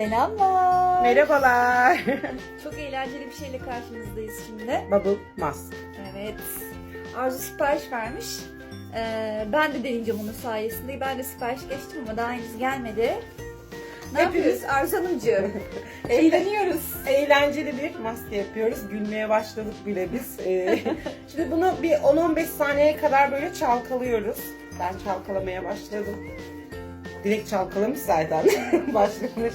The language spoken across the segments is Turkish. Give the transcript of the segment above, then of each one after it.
Selamlar. Merhabalar. Çok eğlenceli bir şeyle karşınızdayız şimdi. Bubble mask. Evet. Arzu sipariş vermiş. Ee, ben de deneyeceğim onun sayesinde. Ben de sipariş geçtim ama daha henüz gelmedi. Ne Hepimiz- yapıyoruz Arzu Hanımcığım? Eğleniyoruz. Eğlenceli bir maske yapıyoruz. Gülmeye başladık bile biz. Ee, şimdi bunu bir 10-15 saniyeye kadar böyle çalkalıyoruz. Ben çalkalamaya başladım. Direkt çalkalamış zaten. Başlamış.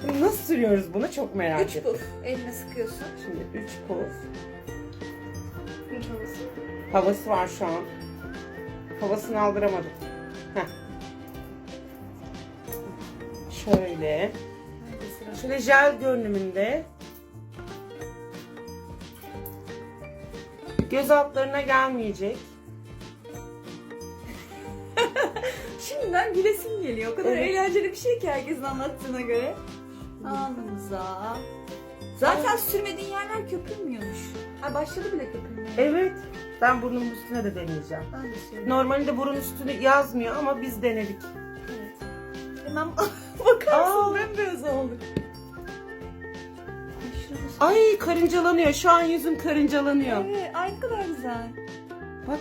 Şimdi nasıl sürüyoruz bunu çok merak Üç ettim. puf. Eline sıkıyorsun. Şimdi 3 puf. Havası var şu an. Havasını aldıramadım. Heh. Şöyle. Şöyle jel görünümünde. Göz altlarına gelmeyecek. Şimdiden gülesim geliyor. O kadar Evet. eğlenceli bir şey ki herkesin anlattığına göre. Alnımıza. Zaten sürmediğin yerler köpürmüyormuş. Ha başladı bile köpürmeye. Evet. Ben burnumun üstüne de deneyeceğim. Ben de söyleyeyim. Normalde burun üstünü yazmıyor ama biz denedik. Evet. Hemen bakar Aa. Bembeyaz olduk. Ay bak. Ay karıncalanıyor. Şu an yüzüm karıncalanıyor. Evet, ay ne kadar güzel. Bak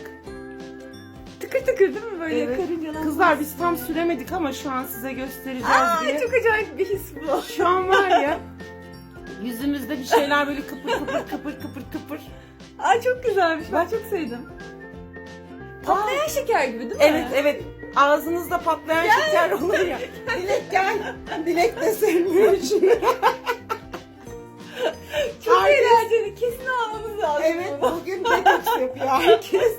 Tıkır tıkır değil mi böyle Evet. karıncalar? kızlar biz tam süremedik ama şu an size göstereceğiz Aa, diye. çok acayip bir his bu. Şu an var ya yüzümüzde bir şeyler böyle kıpır kıpır kıpır kıpır kıpır. Ay çok güzelmiş. Ben çok sevdim. Patlayan şeker gibi değil mi? Evet evet ağzınızda patlayan şeker olur ya. Dilek gel. Dilek de sevmiyor şunu. Çok Herkes- eğlenceli. Kesin almamız lazım. Evet bunu. bugün detoks yapıyor herkes.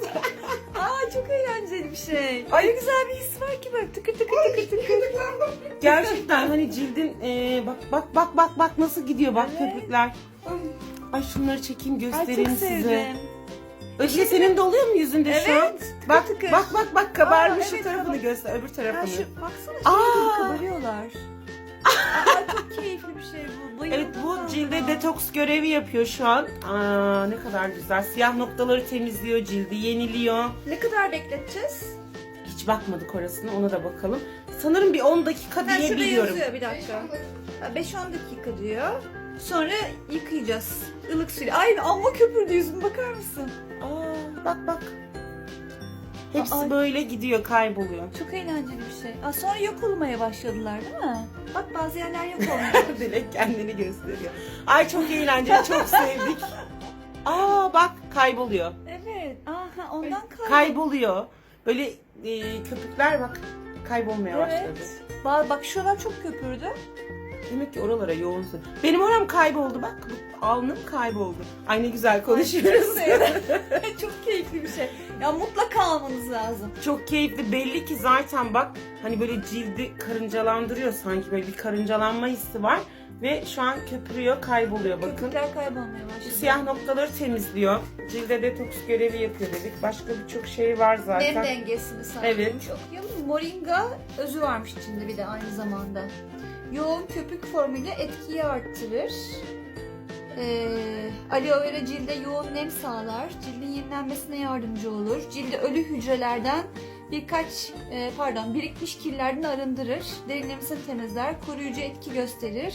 Şey. Ay ne güzel bir his var ki bak tıkır tıkır tıkır tıkır. Gerçekten hani cildin e, bak bak bak bak bak nasıl gidiyor bak Evet. köpükler. Ay şunları çekeyim Ay göstereyim çok size. sevdim. Özge senin de oluyor mu yüzünde şu an? Evet. tıkır Bak tıkır. bak bak bak kabarmış Aa, şu evet, tarafını kabar- göster öbür Ya tarafını. şu baksana şöyle Aa. kabarıyorlar. Aa çok keyifli bir şey bu. Bayıldım Evet bu ben cilde detoks görevi yapıyor şu an. Aa ne kadar güzel. Siyah noktaları temizliyor, cildi yeniliyor. Ne kadar bekleteceğiz? Hiç bakmadık orasına ona da bakalım. Sanırım bir 10 dakika Ha, diye şurada biliyorum. yazıyor bir dakika. Ha, 5-10 dakika diyor. Sonra yıkayacağız. Ilık suyla. Ay amma köpürdü yüzüm bakar mısın? Aa bak bak. Hepsi Aa. böyle gidiyor, kayboluyor. Çok eğlenceli bir şey. Aa, sonra yok olmaya başladılar değil mi? Bak bazı yerler yok olmuyor. Dilek kendini gösteriyor. Ay çok eğlenceli, çok sevdik. Aa bak kayboluyor. evet. Aha ondan kay. Kayboluyor. Böyle e, köpükler bak kaybolmaya başladı. Evet. Ba- Bak şuralar çok köpürdü. Demek ki oralara yoğunsun. Benim oram kayboldu bak. Alnım kayboldu. Ay ne güzel konuşuyoruz. çok keyifli bir şey. Ya mutlaka almanız lazım. Çok keyifli. Belli ki zaten bak hani böyle cildi karıncalandırıyor sanki böyle bir karıncalanma hissi var. Ve şu an köpürüyor, kayboluyor bakın. Köpükler kaybolmaya başladı. siyah noktaları temizliyor. Cilde detoks görevi yapıyor dedik. Başka birçok şey var Nem zaten. dengesini sağlıyormuş. Evet. Okuyalım. Moringa özü varmış içinde bir de aynı zamanda. Yoğun köpük formuyla etkiyi arttırır. Ee, aloe vera cilde yoğun nem sağlar. Cildin yenilenmesine yardımcı olur. Cildi ölü hücrelerden birkaç e, pardon birikmiş kirlerden arındırır. Derinlemesini temizler. Koruyucu etki gösterir.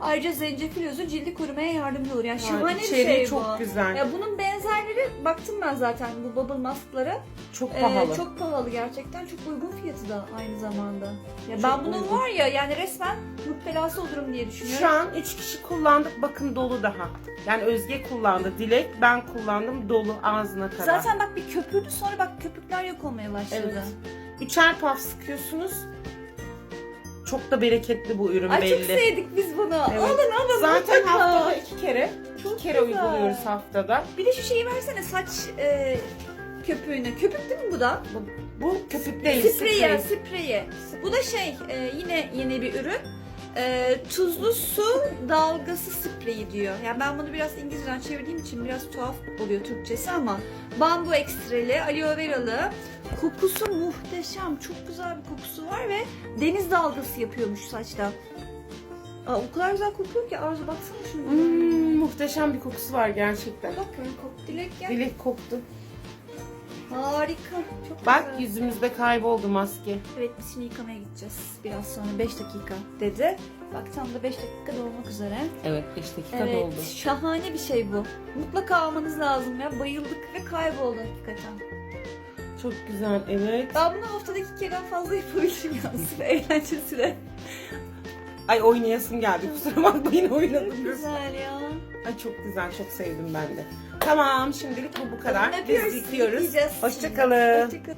Ayrıca zencefil özü cildi korumaya yardımcı olur. Yani şahane bir şey çok bu. güzel. Ya bunun benzerleri baktım ben zaten bu bubble masklara. çok Ee, pahalı. çok pahalı gerçekten. Çok uygun fiyatı da aynı zamanda. Ya Çok ben bunun uygun. var ya yani resmen müptelası olurum diye düşünüyorum. Şu an 3 kişi kullandık. Bakın dolu daha. Yani Özge kullandı. Dilek ben kullandım. Dolu ağzına kadar. Zaten bak bir köpürdü sonra bak köpükler yok olmaya başladı. Üçer paf sıkıyorsunuz. Çok da bereketli bu ürün Ay belli. çok sevdik biz bunu. Evet. Alın alın Zaten mutlaka. haftada iki kere. Çok kere güzel. uyguluyoruz haftada. Bir de şu şeyi versene saç e, köpüğünü. Köpük değil mi bu da? Bu, bu köpük değil. Spreyi, sprey. spreyi. Bu da şey e, yine yeni bir ürün. E, tuzlu su dalgası spreyi diyor. Yani ben bunu biraz İngilizceden çevirdiğim için biraz tuhaf oluyor Türkçesi ama bambu ekstreli, aloe veralı. Kokusu muhteşem. Çok güzel bir kokusu var ve deniz dalgası yapıyormuş saçta. Aa, o kadar güzel kokuyor ki Arzu baksana şunu. Hmm, muhteşem bir kokusu var gerçekten. Bak kok dilek gel. Dilek koktu. Harika. Çok Bak güzel. yüzümüzde kayboldu maske. Evet biz şimdi yıkamaya gideceğiz. Biraz sonra 5 dakika dedi. Bak tam da 5 dakika dolmak üzere. Evet 5 dakika Evet doldu. şahane bir şey bu. Mutlaka almanız lazım ya. Bayıldık ve kayboldu hakikaten. Çok güzel evet. Ben bunu haftada iki kereden fazla yapabilirim yalnız. Eğlencesine. Ay oynayasım geldi kusura bakmayın oynadım. Çok güzel ya. Ay çok güzel çok sevdim ben de. Tamam şimdilik bu bu kadar. Öpüyoruz, Biz yıkıyoruz. yıkayacağız. Hoşçakalın. Hoşçakalın.